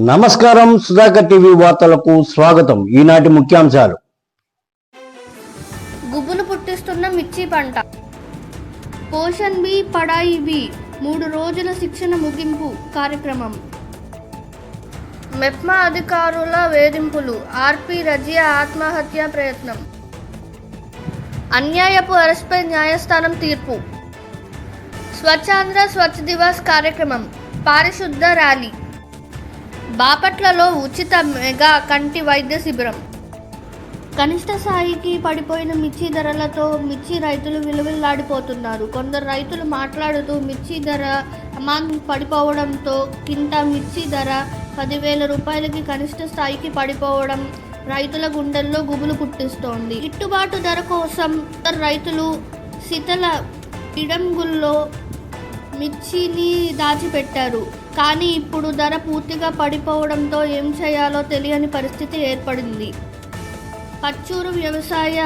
నమస్కారం సుధాకర్ టీవీ వార్తలకు స్వాగతం. ఈనాటి ముఖ్యాంశాలు. గుబులు పుట్టిస్తున్న మిర్చి పంట. పోషన్ బి పడాయి బి మూడు రోజుల శిక్షణ ముగింపు కార్యక్రమం. మెప్మా అధికారుల వేధింపులు ఆర్పి రజియా ఆత్మహత్య ప్రయత్నం. అన్యాయపు అరెస్ట్పై న్యాయస్థానం తీర్పు. స్వచ్ఛాంధ్ర స్వచ్ఛ దివాస్ కార్యక్రమం పారిశుద్ధ ర్యాలీ. బాపట్లలో ఉచిత మెగా కంటి వైద్య శిబిరం. కనిష్ట స్థాయికి పడిపోయిన మిర్చి ధరలతో మిర్చి రైతులు విలువిల్లాడిపోతున్నారు. కొందరు రైతులు మాట్లాడుతూ మిర్చి ధర అమాన్ పడిపోవడంతో కింద మిర్చి ధర పదివేల రూపాయలకి కనిష్ట స్థాయికి పడిపోవడం రైతుల గుండెల్లో గుబులు పుట్టిస్తోంది. గిట్టుబాటు ధర కోసం రైతులు శీతల ఇడంగుల్లో మిర్చిని దాచిపెట్టారు. కానీ ఇప్పుడు ధర పూర్తిగా పడిపోవడంతో ఏం చేయాలో తెలియని పరిస్థితి ఏర్పడింది. పచ్చూరు వ్యవసాయ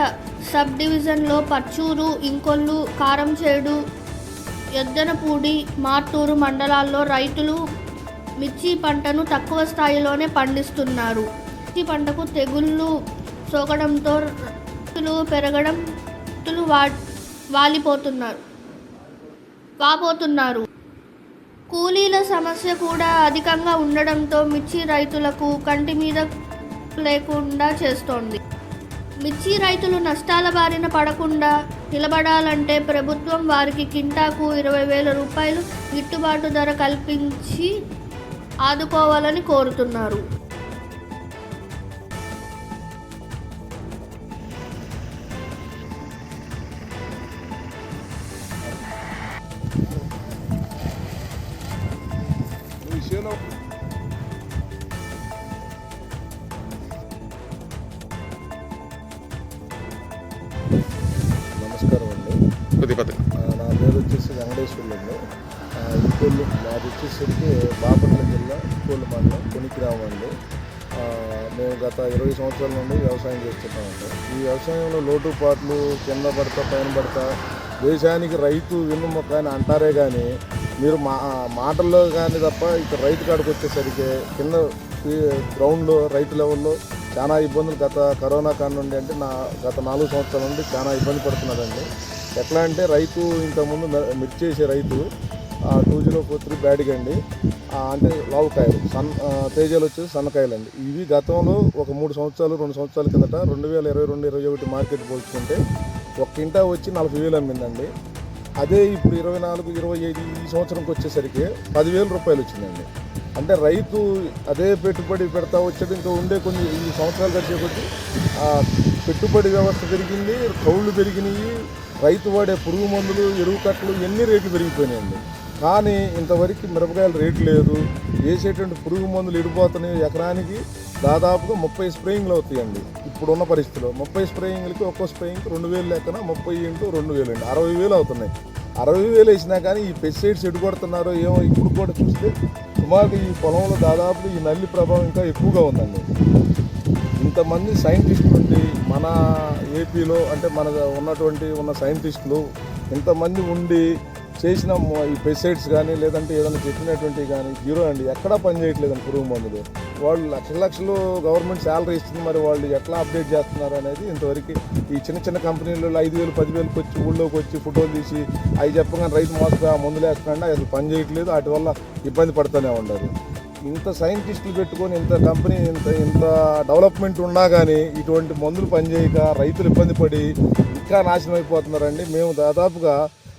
సబ్ డివిజన్లో పచ్చూరు ఇంకొల్లు కారంచేడు ఎద్దనపూడి మార్టూరు మండలాల్లో రైతులు మిర్చి పంటను తక్కువ స్థాయిలోనే పండిస్తున్నారు. మిర్చి పంటకు తెగుళ్ళు సోకడంతో రైతులు పెరగడం రైతులు వా వాలిపోతున్నారు వాపోతున్నారు. కూలీల సమస్య కూడా అధికంగా ఉండడంతో మిర్చి రైతులకు కంటి మీద లేకుండా చేస్తోంది. మిర్చి రైతులు నష్టాల బారిన పడకుండా నిలబడాలంటే ప్రభుత్వం వారికి కింటాకు ఇరవై వేల రూపాయలు గిట్టుబాటు ధర కల్పించి ఆదుకోవాలని కోరుతున్నారు. కొద్ది నా పేరు వచ్చేసి వెంకటేశ్వర్లు. ఇంకోళ్ళు మాది వచ్చేసరికి బాపట్ల జిల్లా ఇంకోళ్ళు మండలం కొనికి అండి. మేము గత ఇరవై సంవత్సరాల నుండి వ్యవసాయం చేస్తున్నామండి ఈ వ్యవసాయంలో లోటుపాట్లు కింద పడతా పైన పడతా దేశానికి రైతు వెన్నుముక్క అని అంటారే కానీ మీరు మా మాటల్లో కానీ తప్ప ఇక్కడ రైతు కాడికి వచ్చేసరికి కింద గ్రౌండ్లో రైతు లెవెల్లో చాలా ఇబ్బందులు గత కరోనా కాడ నుండి అంటే నా గత నాలుగు సంవత్సరాల నుండి చాలా ఇబ్బంది పడుతున్నదండి. ఎట్లా అంటే రైతు ఇంతకుముందు మిర్చి చేసే రైతు టూ జీరో ఫోర్ త్రీ బ్యాడ్గా అండి అంటే లావుకాయలు సన్ తేజాలు వచ్చేసి సన్నకాయలు అండి ఇవి గతంలో ఒక మూడు సంవత్సరాలు రెండు సంవత్సరాల కిందట రెండు వేల ఇరవై రెండు ఇరవై ఒకటి మార్కెట్ పోల్చుకుంటే ఒక కింటా వచ్చి నలభై వేలు అమ్మిందండి. అదే ఇప్పుడు ఇరవై నాలుగు ఇరవై ఐదు ఈ సంవత్సరంకి వచ్చేసరికి పదివేల రూపాయలు వచ్చిందండి. అంటే రైతు అదే పెట్టుబడి పెడతా వచ్చాడు ఇంకా ఉండే కొన్ని ఈ సంవత్సరాలు గడిచే కొద్దీ పెట్టుబడి వ్యవస్థ పెరిగింది కౌళ్ళు పెరిగినాయి రైతు వాడే పురుగు మందులు ఎరువు కట్టలు ఎన్ని రేట్లు పెరిగిపోయినాయండి. కానీ ఇంతవరకు మిరపకాయలు రేటు లేదు. వేసేటువంటి పురుగు మందులు ఇడిపోతున్నాయి ఎకరానికి దాదాపుగా ముప్పై స్ప్రేయింగ్లు అవుతాయండి. ఇప్పుడున్న పరిస్థితిలో ముప్పై స్ప్రేయింగ్లకి ఒక్కో స్ప్రేయింగ్కి రెండు వేలు లెక్కన ముప్పై ఇంటూ రెండు వేలు అండి. అరవై వేలు అవుతున్నాయి. అరవై వేలు వేసినా కానీ ఈ పెస్టిసైడ్స్ ఎడుకొడుతున్నారో ఏమో ఇప్పుడు కూడా చూస్తే సుమారు ఈ పొలంలో దాదాపు ఈ నల్లి ప్రభావం ఇంకా ఎక్కువగా ఉందండి. ఇంతమంది సైంటిస్టులు మన ఏపీలో అంటే మన ఉన్నటువంటి ఉన్న సైంటిస్టులు ఇంతమంది ఉండి చేసిన ఈ పెస్టిసైడ్స్ కానీ లేదంటే ఏదైనా చెప్పినటువంటి కానీ జీరో అండి. ఎక్కడా పనిచేయట్లేదండి పురుగు మందులు. వాళ్ళు లక్షల లక్షలు గవర్నమెంట్ శాలరీ ఇస్తుంది మరి వాళ్ళు ఎట్లా అప్డేట్ చేస్తున్నారు అనేది ఇంతవరకు ఈ చిన్న చిన్న కంపెనీలలో ఐదు వేలు పదివేలకు వచ్చి ఊళ్ళోకి వచ్చి ఫోటోలు తీసి అవి చెప్పగానే రైతు మోసగా మందులు వేస్తున్నాడు అసలు పని చేయట్లేదు వాటి వల్ల ఇబ్బంది పడుతూనే ఉండరు ఇంత సైంటిస్టులు పెట్టుకొని ఇంత కంపెనీ ఇంత ఇంత డెవలప్మెంట్ ఉన్నా కానీ ఇటువంటి మందులు పనిచేయక రైతులు ఇబ్బంది పడి ఇంకా నాశనం అయిపోతున్నారండి. మేము దాదాపుగా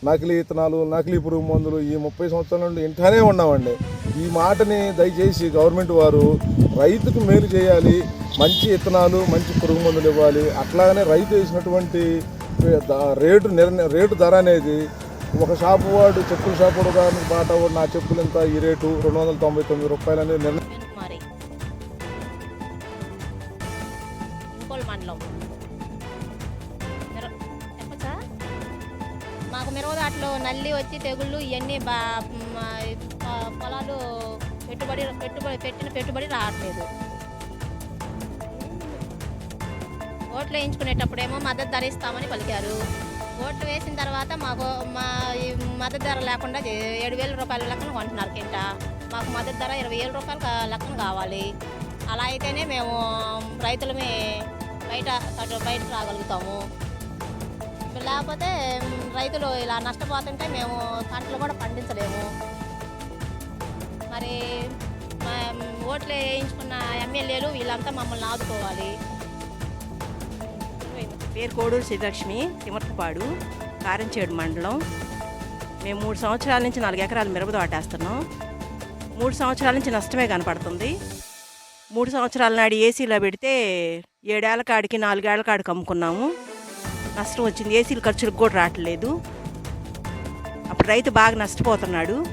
నకిలీ ఇత్తనాలు నకిలీ పురుగు మందులు ఈ ముప్పై సంవత్సరాల నుండి ఇంటానే ఉన్నామండి. ఈ మాటని దయచేసి గవర్నమెంట్ వారు రైతుకు మేలు చేయాలి మంచి ఇత్తనాలు మంచి పురుగు మందులు ఇవ్వాలి. అట్లాగనే రైతు వేసినటువంటి రేటు నిర్ణయ రేటు ధర అనేది ఒక షాపు వాడు చెప్పుల షాపు వాడు ఉదాహరణకు బాట వాడు నా చెప్పులు ఎంత? ఈ రేటు రెండు వందల తొంభై తొమ్మిది రూపాయలు అనేది నిర్ణయం మండలం. మాకు మిరవదాట్లో నల్లి వచ్చి తెగుళ్ళు ఇవన్నీ బా పొలాలు పెట్టుబడి పెట్టుబడి పెట్టిన పెట్టుబడి రావట్లేదు. ఓట్లు వేయించుకునేటప్పుడేమో మద్దతు ధరిస్తామని పలికారు. ఓట్లు వేసిన తర్వాత మాకు మా ఈ మద్దతు ధర లేకుండా ఏడు వేల రూపాయల లెక్కన కొంటున్నారు కింట. మాకు మద్దతు ధర ఇరవై వేల రూపాయలు లెక్కన కావాలి. అలా అయితేనే మేము రైతులమే బయట బయట బయటకు రాగలుగుతాము. లేకపోతే రైతులు ఇలా నష్టపోతుంటే మేము పంటలు కూడా పండించలేము. మరి ఓట్లు వేయించుకున్న ఎమ్మెల్యేలు వీళ్ళంతా మమ్మల్ని ఆదుకోవాలి. పేరు కోడూరు శ్రీలక్ష్మి తిమర్తపాడు కారంచేడు మండలం. మేము మూడు సంవత్సరాల నుంచి నాలుగు ఎకరాలు మిరప దాటేస్తున్నాం మూడు సంవత్సరాల నుంచి నష్టమే కనపడుతుంది. మూడు సంవత్సరాల నాడు ఏసీలో పెడితే ఏడేళ్ళ కాడికి నాలుగేళ్ళ కాడికి అమ్ముకున్నాము. నష్టం వచ్చింది. ఏసీల ఖర్చులకు కూడా రావట్లేదు. అప్పుడు రైతు బాగా నష్టపోతున్నాడు.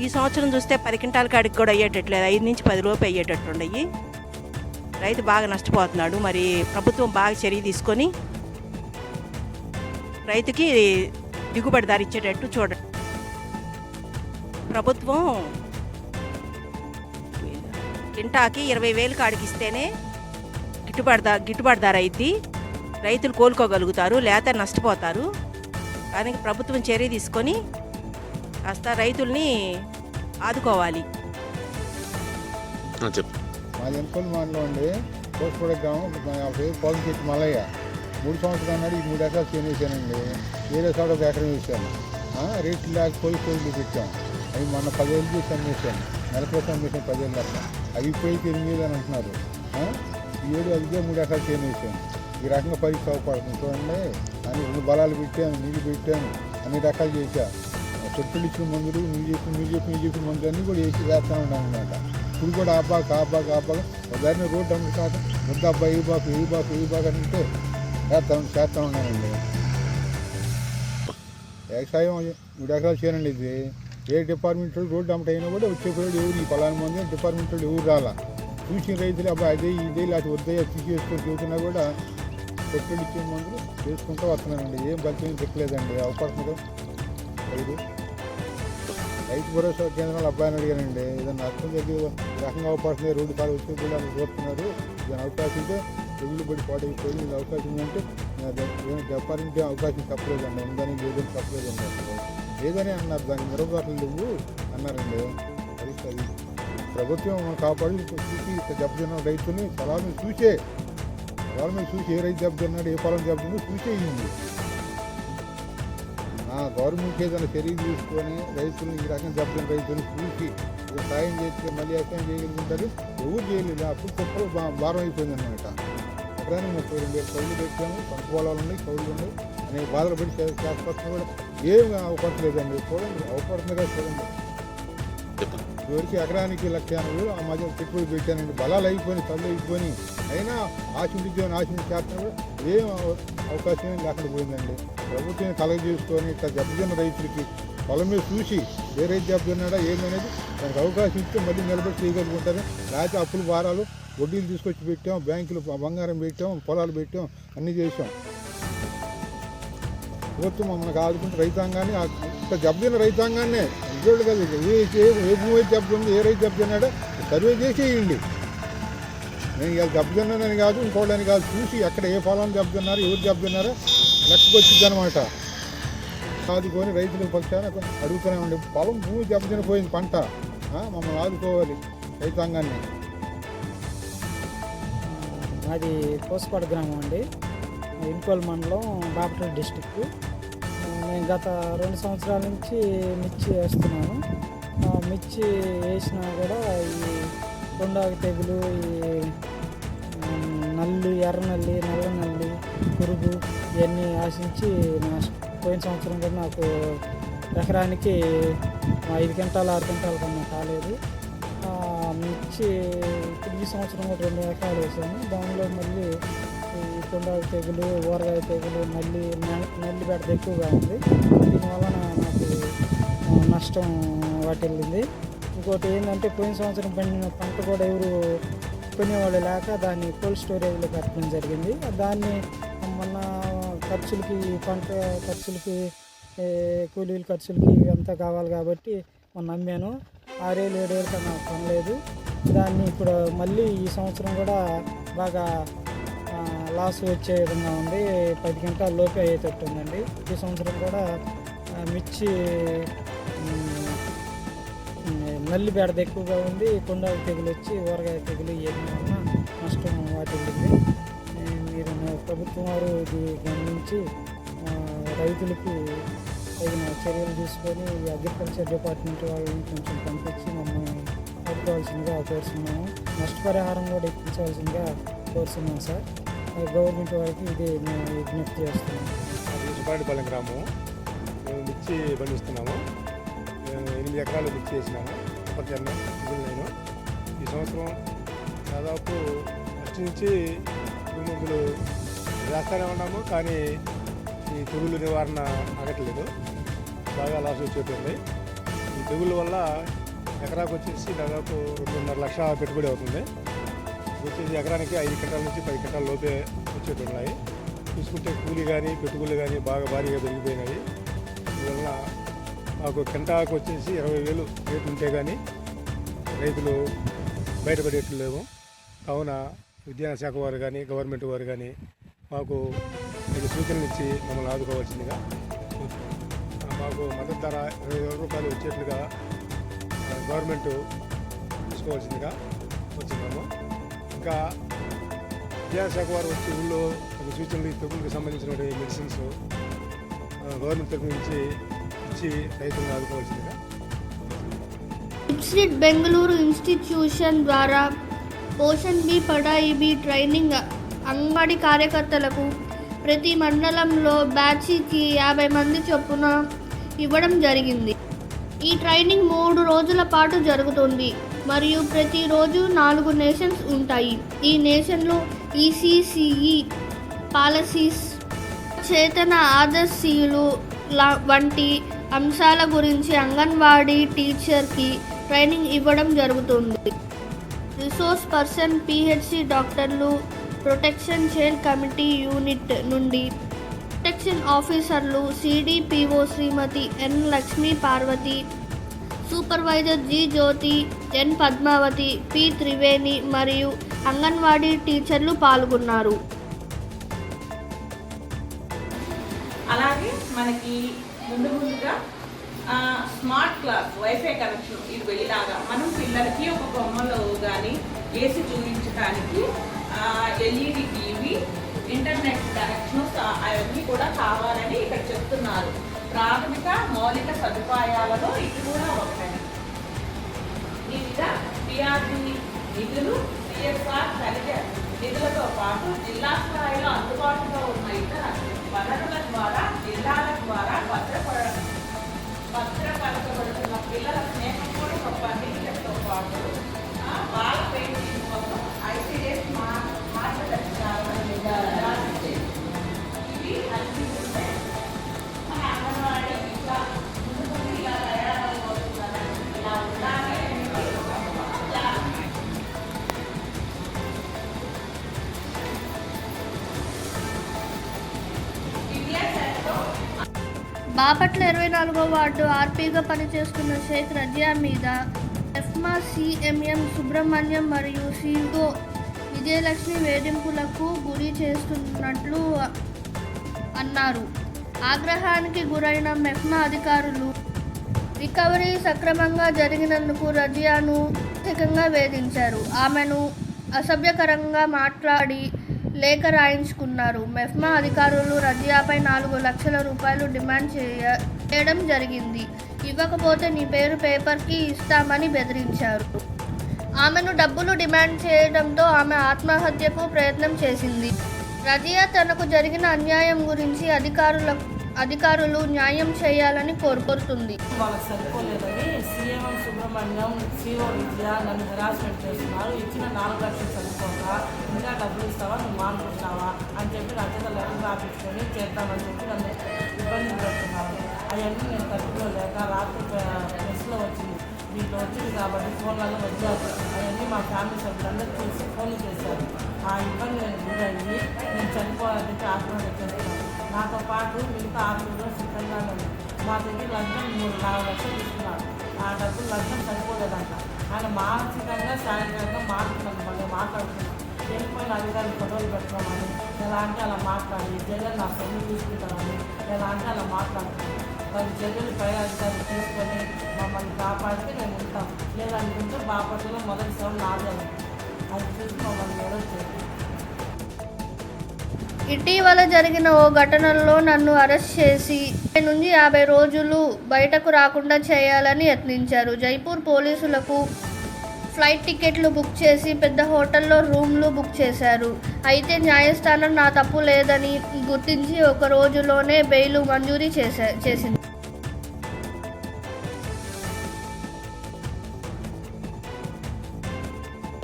ఈ సంవత్సరం చూస్తే పది క్వింటాల కాడికి కూడా అయ్యేటట్లేదు. ఐదు నుంచి పది లోపు అయ్యేటట్టు రైతు బాగా నష్టపోతున్నాడు. మరి ప్రభుత్వం బాగా చర్య తీసుకొని రైతుకి దిగుబడి ధర ఇచ్చేటట్టు చూడ ప్రభుత్వం కింటాకి ఇరవై వేలు కాడికి ఇస్తేనే గిట్టుబాటు ధర గిట్టుబాటు ధర అయింది రైతులు కోలుకోగలుగుతారు లేత నష్టపోతారు. కానీ ప్రభుత్వం చర్య తీసుకొని కాస్త రైతుల్ని ఆదుకోవాలి. చెప్పు. మాది ఎన్కోల్ మాటలో ఉండి కోసుపూడ గ్రామం పేరు పొలం చెట్టు మల్లయ్య మూడు సంవత్సరాలు నాడు ఈ మూడు ఎకరాలు చేనేసానండి వేరే చోట ఒక ఎకరం వేసాను. రేట్లు లేకపోయి కోళ్ళు పెట్టాం. అవి మొన్న పదివేలు చేసి అమ్మేసాను నెల క్రితం అమ్మేసాను పదివేలు దాకా అవి పోయి ఎనిమిది అని అంటున్నారు. ఈ ఏడు అదిగే మూడు ఎకరాలు చేనేసాను ఈ రకంగా పరీక్ష అవపడుతుంది చూడండి. అని రెండు బలాలు పెట్టాను నీళ్ళు పెట్టాను అన్ని రకాలు చేశాను చెట్టులు ఇచ్చిన మందులు మీరు చెప్పిన మీరు చెప్పిన మీరు చెప్పిన మందులు అన్నీ కూడా వేసి చేస్తూ ఉన్నాను అనమాట ఇప్పుడు కూడా ఆబాక ఆబాక ఆబాక ఉదాహరణ రోడ్డు అమ్మ కాదు. ముద్ద అబ్బా ఏ బాకు ఏ బాకు ఏ బాకు అంటే చేస్తా చేస్తూ ఉన్నానండి వ్యవసాయం మూడు ఎకరాలు చేయనండి ఇది. ఏ డిపార్ట్మెంట్ వాళ్ళు రోడ్డు అమ్మట అయినా కూడా వచ్చేపోయాడు ఎవరు ఈ పలానా మంది డిపార్ట్మెంట్ వాళ్ళు ఎవరు రాలా. చూసిన రైతులు అబ్బా అదే ఇదే లేకపోతే వద్దే తీసేసుకొని చెబుతున్నా కూడా పెట్టుబడి ఇచ్చే మందులు వేసుకుంటూ వస్తున్నానండి ఏం బలితం చెప్పలేదండి. అవకాశం ఐదు రైతు భరోసా కేంద్రాలు అబ్బాయిని అడిగానండి ఏదైనా నష్టం జరిగి రకంగా అవకాశం రోడ్డు కాలు వచ్చి కూడా కోరుతున్నారు. దాని అవకాశం ఉంటే తెగులు పడి పాడైపోయి ఇది అవకాశం ఉందంటే వ్యాపారానికి అవకాశం తప్పలేదు అండి ఉందని లేదని తప్పలేదు అండి లేదని అన్నారు దానికి మెరుగుబాట్లు లేవు అన్నారండి. అది అది. ప్రభుత్వం మనం కాపాడి చూసి దెబ్బతిన్న రైతుని పొలాల చూసే పొలాల మీద చూసి ఏ రైతు దెబ్బతిన్నాడు ఏ పొలం దెబ్బతిన్నాడు చూసే ఇయ్యింది గవర్నమెంట్ ఏదైనా చర్యలు తీసుకొని రైతులు ఈ రకంగా దెబ్బతిన్న రైతులు చూసి సాయం చేస్తే మళ్ళీ వ్యవసాయం చేయగలుగుతారు ఎవరు చేయలేదు. అప్పుడు చెప్పలు భారం అయిపోయింది అనమాట ఎకరానికి ముప్పై రెండు వేలు కౌలు పెట్టాము పంట పొలాలు ఉన్నాయి కౌలు ఉన్నాయి. అనేక బాధలు పడి చే- కూడా ఏం అవకాశం లేదండి చూడండి. అవకాశం కదా చూడండి. చెప్పు ఎకరానికి లక్ష ఎనభై ఆ మధ్య పెట్టుబడి పెట్టానండి బలాలు అయిపోయి తల్లు అయిపోయి అయినా ఆశ ఉద్యోగం ఆశ చేస్తున్నా ఏం అవకాశం ఏం లేకుండా పోయిందండి. ప్రభుత్వం కలగ చేసుకొని ఇట్లా దెబ్బతిన్న రైతులకి పొలం మీద చూసి ఏ రైతు దెబ్బతిన్నాడా ఏమనేది దానికి అవకాశం ఇస్తే మళ్ళీ నిలబడి చేయగలుగుతారు. లేకపోతే అప్పులు భారాలు వడ్డీలు తీసుకొచ్చి పెట్టాం బ్యాంకులు బంగారం పెట్టాం పొలాలు పెట్టాం అన్నీ చేసాం ప్రభుత్వం మమ్మల్ని ఆదుకుంటే రైతాంగాన్ని ఇంత దెబ్బతిన్న రైతాంగాన్నే ఉద్యోగులు కదా ఏ ఏ- ఏ భూమి ఏ రైతు దెబ్బతిన్నాడో సర్వే చేసేయండి నేను ఇవాళ చెప్తున్నానని కాదు ఇంకోటని కాదు చూసి ఎక్కడ ఏ పొలం చెప్తున్నారు ఎవరు చెప్తున్నారో లెక్కకు వచ్చింది అనమాట ఆదుకొని రైతుల పక్షాన అడుగుతూనే ఉండే. పొలం భూమి దెబ్బతిన పోయింది పంట. మమ్మల్ని ఆదుకోవాలి రైతాంగాన్ని. మాది కోసపాడు గ్రామం అండి. ఇన్కోల్ మండలం బాపట్ల డిస్టిక్ గత రెండు సంవత్సరాల నుంచి మిర్చి వేస్తున్నాను. మిర్చి వేసినా కూడా ఈ కొండాకు తెగులు ఈ నల్లి ఎర్ర నల్లి నల్ల నల్లి పురుగు ఇవన్నీ ఆశించి నా పోయిన సంవత్సరం కూడా నాకు ఎకరానికి ఐదు క్వింటాలు ఆరు క్వింటాల కన్నా కాలేదు. మిర్చి ఇప్పుడు ఈ సంవత్సరం కూడా రెండు ఎకరాలు వేసాను దానిలో మళ్ళీ ఈ కొండాకు తెగులు ఊరగాయ తెగులు మళ్ళీ న- నల్లి ఎక్కువగా ఉంది. దీనివలన నాకు నష్టం వాటిల్లింది. ఇంకోటి ఏంటంటే పోయిన సంవత్సరం పండిన పంట కూడా ఎవరు కొనేవాళ్ళు లేక దాన్ని కోల్డ్ స్టోరేజ్లో పెట్టడం జరిగింది. దాన్ని మొన్న ఖర్చులకి పంట ఖర్చులకి కూలీల ఖర్చులకి ఇవంతా కావాలి కాబట్టి మొన్న అమ్మాను. ఆరేళ్ళు ఏడేళ్ళు కన్నా కొనలేదు దాన్ని ఇప్పుడు మళ్ళీ ఈ సంవత్సరం కూడా బాగా లాస్ వచ్చే విధంగా ఉంది. పది గంటల లోపే అయ్యేటట్టు ఉందండి. ఈ సంవత్సరం కూడా మిర్చి నల్లి బెడద ఎక్కువగా ఉంది. కొండాకు తెగులు వచ్చి ఊరగాయ తెగులు ఏమైనా నష్టం వాటిల్లింది మీరు ప్రభుత్వం వారు ఇది గమనించి రైతులకు రైతులకి తగిన చర్యలు తీసుకొని ఈ అగ్రికల్చర్ డిపార్ట్మెంట్ వాళ్ళని కొంచెం పంపించి మమ్మల్ని ఆదుకోవాల్సిందిగా కోరుతున్నాము నష్టపరిహారం కూడా ఇప్పించవలసిందిగా కోరుతున్నాం సార్ గవర్నమెంట్ వారికి ఇది మేము విజ్ఞప్తి చేస్తున్నాము అది గ్రామం. మేము మిర్చి పండిస్తున్నాము. మేము ఎనిమిది ఎకరాలు మిర్చి వేసినాము. అప్పటికన్నా నేను. ఈ సంవత్సరం దాదాపు ఫస్ట్ నుంచి పురుగు మందులు వేస్తూనే ఉన్నాము. కానీ ఈ తెగుళ్ళు నివారణ ఆగట్లేదు బాగా లాస్ వచ్చేటుంది. ఈ తెగుళ్ళ వల్ల ఎకరాకు వచ్చేసి దాదాపు రెండున్నర లక్ష పెట్టుబడి అవుతుంది. వచ్చేసి ఎకరానికి ఐదు క్వింటాల నుంచి పది క్వింటాల లోపే వచ్చేటున్నాయి. చూసుకుంటే కూలీ కానీ పెట్టుబడులు కానీ బాగా భారీగా పెరిగిపోయినాయి. అందువలన మాకు కింటాకు వచ్చేసి ఇరవై వేలు రేటు ఉంటే కానీ రైతులు బయటపడేట్లు లేవు. కావున విద్యాశాఖ వారు కానీ గవర్నమెంట్ వారు కానీ మాకు మీకు సూచనలు ఇచ్చి మమ్మల్ని ఆదుకోవాల్సిందిగా మాకు మద్దతు ధర ఇరవై వేల రూపాయలు వచ్చేట్లుగా గవర్నమెంట్ తీసుకోవాల్సిందిగా వచ్చినాము ఇంకా విద్యాశాఖ వారు వచ్చి ఊళ్ళో ఒక సూచనలు ఈ తెగులకు సంబంధించినటువంటి మెడిసిన్స్ గవర్నమెంట్ తరఫు నుంచి ఇచ్చి రైతులను ఆదుకోవాల్సిందిగా ఇప్సిట్ బెంగళూరు ఇన్స్టిట్యూషన్ ద్వారా పోషన్ బి పడాయి బి ట్రైనింగ్ అంగడి కార్యకర్తలకు ప్రతి మండలంలో బ్యాచ్కి యాభై మంది చొప్పున ఇవ్వడం జరిగింది. ఈ ట్రైనింగ్ మూడు రోజుల పాటు జరుగుతుంది. మరియు ప్రతిరోజు నాలుగు నేషన్స్ ఉంటాయి. ఈ నేషన్లో ఈసీసీఈ పాలసీస్ చేతన ఆదర్శీయులు లా- వంటి అంశాల గురించి అంగన్వాడీ టీచర్కి ట్రైనింగ్ ఇవ్వడం జరుగుతుంది. రిసోర్స్ పర్సన్ పిహెచ్సి డాక్టర్లు ప్రొటెక్షన్ చైన్ కమిటీ యూనిట్ నుండి ప్రొటెక్షన్ ఆఫీసర్లు CDPO Shrimati N Lakshmi Parvati supervisor G Jyoti N Padmavati P Triveni మరియు అంగన్వాడీ టీచర్లు పాల్గొన్నారు. అలాగే మనకి ముందు ముందుగా స్మార్ట్ క్లాస్ వైఫై కనెక్షన్ ఇది వెళ్ళిలాగా మనం పిల్లలకి ఒక బొమ్మలో కానీ వేసి చూపించడానికి ఎల్ఈడి టీవీ ఇంటర్నెట్ కనెక్షన్ అవన్నీ కూడా కావాలని ఇక్కడ చెప్తున్నారు. ప్రాథమిక మౌలిక సదుపాయాలలో ఇది కూడా ఒకటి. వివిధ పిఆర్డి నిధులు సిఎస్ఆర్ కలిగే నిధులతో పాటు జిల్లా స్థాయిలో అందుబాటులో ఉన్న ఇతర బాపట్ల ఇరవై నాలుగో వార్డు ఆర్పీగా పనిచేస్తున్న షేక్ రజియా మీద ఎఫ్మా సిఎంఎం సుబ్రహ్మణ్యం మరియు సిఓ విజయలక్ష్మి వేధింపులకు గురి చేస్తున్నట్లు అన్నారు. ఆగ్రహానికి గురైన మెఫ్మా అధికారులు రికవరీ సక్రమంగా జరిగినందుకు రజియాను అధికంగా వేధించారు. ఆమెను అసభ్యకరంగా మాట్లాడి లేఖ రాయించుకున్నారు. మెఫ్మా అధికారులు రజియాపై నాలుగు లక్షల రూపాయలు డిమాండ్ చేయ చేయడం జరిగింది. ఇవ్వకపోతే నీ పేరు పేపర్కి ఇస్తామని బెదిరించారు. ఆమెను డబ్బులు డిమాండ్ చేయడంతో ఆమె ఆత్మహత్యకు ప్రయత్నం చేసింది. రజియా తనకు జరిగిన అన్యాయం గురించి అధికారులకు అధికారులు న్యాయం చేయాలని కోరుకుంటుంది. వాళ్ళకి సరిపోలేదని సీఎం సుబ్రహ్మణ్యం సిఓ విద్య నన్ను హెరాస్మెంట్ చేస్తున్నారు. ఇచ్చిన నాలుగు లక్షలు చదువుకోక ఇంకా డబ్బులు ఇస్తావా? నువ్వు మానుకుంటున్నావా? అని చెప్పి నా చేత లెటర్ రాపించుకొని చేద్దామని చెప్పి నన్ను ఇబ్బంది పెడుతున్నారు. అవన్నీ నేను తట్టుకోలేక రాత్రి ప్రెస్లో వచ్చింది. దీంట్లో వచ్చింది కాబట్టి ఫోన్లలో వచ్చారు అవన్నీ మా ఫ్యామిలీ సభ్యులందరూ చూసి ఫోన్లు చేశారు. ఆ ఇబ్బంది నేను గురయ్యి నేను చనిపోవాలంటే ఆత్మహత్య చేస్తున్నాను నాతో పాటు మిగతా ఆత్మహత్య సిద్ధంగా ఉంది మా దగ్గర లంచం మూడు నాలుగు లక్షలు తీసుకున్నారు. ఆ డబ్బులు లంచం సరిపోలేదంట. ఆయన మానసికంగా శారీరకంగా మాట్లాడుతున్నాను మళ్ళీ మాట్లాడుతున్నాను వెళ్ళిపోయిన అధికారులు ఫోటోలు పెట్టుకోమని ఎలా అంటే అలా మాట్లాడి జగన్ నా సొమ్ము తీసుకుంటామని ఎలా అంటే అలా మాట్లాడుతున్నాను మరి చర్యలు పై అధికారులు తీసుకొని మమ్మల్ని కాపాడితే మేము ఉంటాం. లేదనుకుంటే బాపట్లలో మొదటి సేవలు నాదే. అది చూసి మమ్మల్ని మేడం ఇటీవల జరిగిన ఓ ఘటనలో నన్ను అరెస్ట్ చేసి ఇరవై నుంచి యాభై రోజులు బయటకు రాకుండా చేయాలని యత్నించారు. జైపూర్ పోలీసులకు ఫ్లైట్ టికెట్లు బుక్ చేసి పెద్ద హోటల్లో రూమ్లు బుక్ చేశారు. అయితే న్యాయస్థానం నా తప్పు లేదని గుర్తించి ఒక రోజులోనే బెయిల్ మంజూరీ చేసా చేసింది.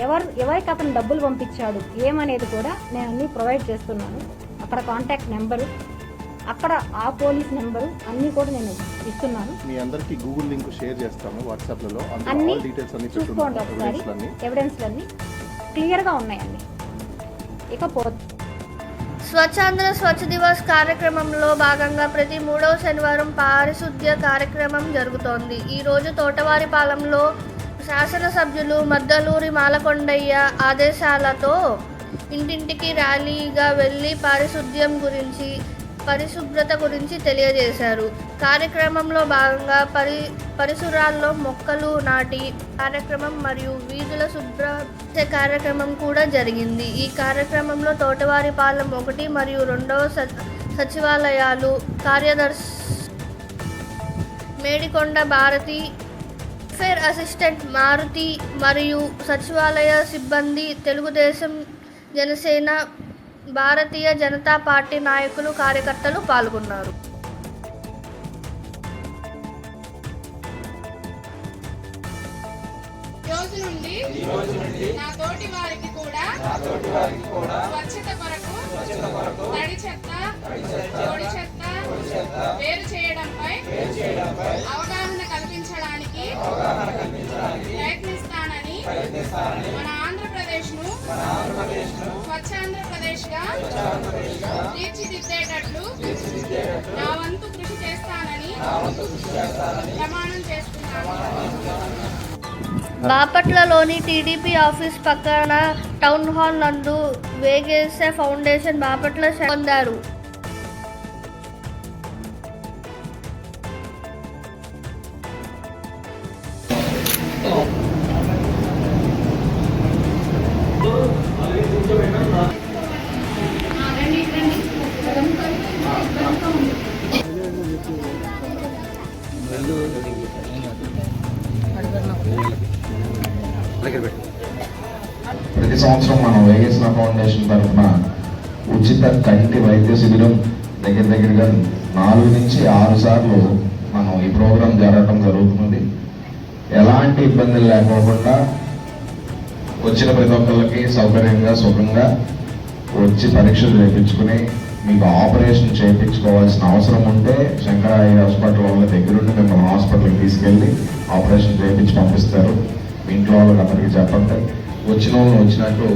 ఎవరు ఎవరికి అతను డబ్బులు పంపించాడు ఏమనేది కూడా నేను అన్నీ ప్రొవైడ్ చేస్తున్నాను. అక్కడ కాంటాక్ట్ నెంబరు అక్కడ ఆ పోలీస్ నెంబరు అన్నీ కూడా నేను ఇస్తున్నాను. మీ అందరికీ గూగుల్ లింక్ షేర్ చేస్తాము వాట్సాప్లలో అన్నీ డీటెయిల్స్ అన్ని చూసుకోండి ఒకసారి. ఎవిడెన్స్లన్నీ క్లియర్గా ఉన్నాయండి. ఇకపోతే స్వచ్ఛాంధ్ర స్వచ్ఛ దివస్ కార్యక్రమంలో భాగంగా ప్రతి మూడవ శనివారం పారిశుద్ధ్య కార్యక్రమం జరుగుతోంది. ఈరోజు తోటవారిపాలెంలో శాసనసభ్యులు మద్దలూరి మాలకొండయ్య ఆదేశాలతో ఇంటింటికి ర్యాలీగా వెళ్ళి పారిశుద్ధ్యం గురించి పరిశుభ్రత గురించి తెలియజేశారు. కార్యక్రమంలో భాగంగా పరి పరిసరాల్లో మొక్కలు నాటి కార్యక్రమం మరియు వీధుల శుభ్ర కార్యక్రమం కూడా జరిగింది. ఈ కార్యక్రమంలో తోటవారిపాలెం ఒకటి మరియు రెండవ సచివాలయాలు కార్యదర్శి మేడికొండ భారతి ఫేర్ అసిస్టెంట్ మారుతి మరియు సచివాలయ సిబ్బంది తెలుగుదేశం జనసేన భారతీయ జనతా పార్టీ నాయకులు కార్యకర్తలు పాల్గొన్నారు. రోజు నుండి నా తోటి వారికి కూడా స్వచ్ఛత కొరకు తడి చెత్త పొడి చెత్త వేరు చేయడంపై అవగాహన కల్పించడానికి ప్రయత్నిస్తానని మన ఆంధ్రప్రదేశ్ను స్వచ్ఛ ఆంధ్రప్రదేశ్గా తీర్చిదిద్దేటట్లు నా వంతు కృషి చేస్తానని ప్రమాణం చేస్తున్నాను. బాపట్లలోని టీడీపీ ఆఫీస్ పక్కన టౌన్ హాల్ నందు వేగేసే ఫౌండేషన్ బాపట్ల పొందారు. ప్రతి సంవత్సరం మనం వేగేసిన ఫౌండేషన్ తరఫున ఉచిత కంటి వైద్య శిబిరం దగ్గర దగ్గరగా నాలుగు నుంచి ఆరు సార్లు మనం ఈ ప్రోగ్రాం జరగడం జరుగుతుంది. ఎలాంటి ఇబ్బందులు లేకోకుండా వచ్చిన ప్రతి ఒక్కరికి సౌకర్యంగా సుఖంగా వచ్చి పరీక్షలు చేయించుకుని మీకు ఆపరేషన్ చేయించుకోవాల్సిన అవసరం ఉంటే శంకరాయ హాస్పిటల్ వాళ్ళ దగ్గరుండి మిమ్మల్ని హాస్పిటల్కి తీసుకెళ్ళి ఆపరేషన్ చేయించి పంపిస్తారు. మీ ఇంట్లో వాళ్ళకి అందరికీ చెప్పండి. వచ్చిన వాళ్ళు వచ్చినట్టు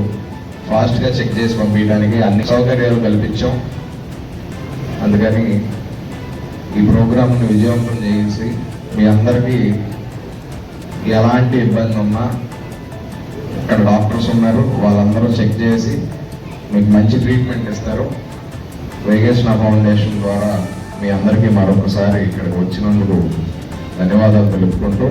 ఫాస్ట్గా చెక్ చేసి పంపించడానికి అన్ని సౌకర్యాలు కల్పించాం. అందుకని ఈ ప్రోగ్రామ్ని విజయవంతం చేసి మీ అందరికీ ఎలాంటి ఇబ్బంది ఉన్నా ఇక్కడ డాక్టర్స్ ఉన్నారు. వాళ్ళందరూ చెక్ చేసి మీకు మంచి ట్రీట్మెంట్ ఇస్తారు. వేగేశ్న ఫౌండేషన్ ద్వారా మీ అందరికీ మరొకసారి ఇక్కడికి వచ్చినందుకు ధన్యవాదాలు తెలుపుకుంటూ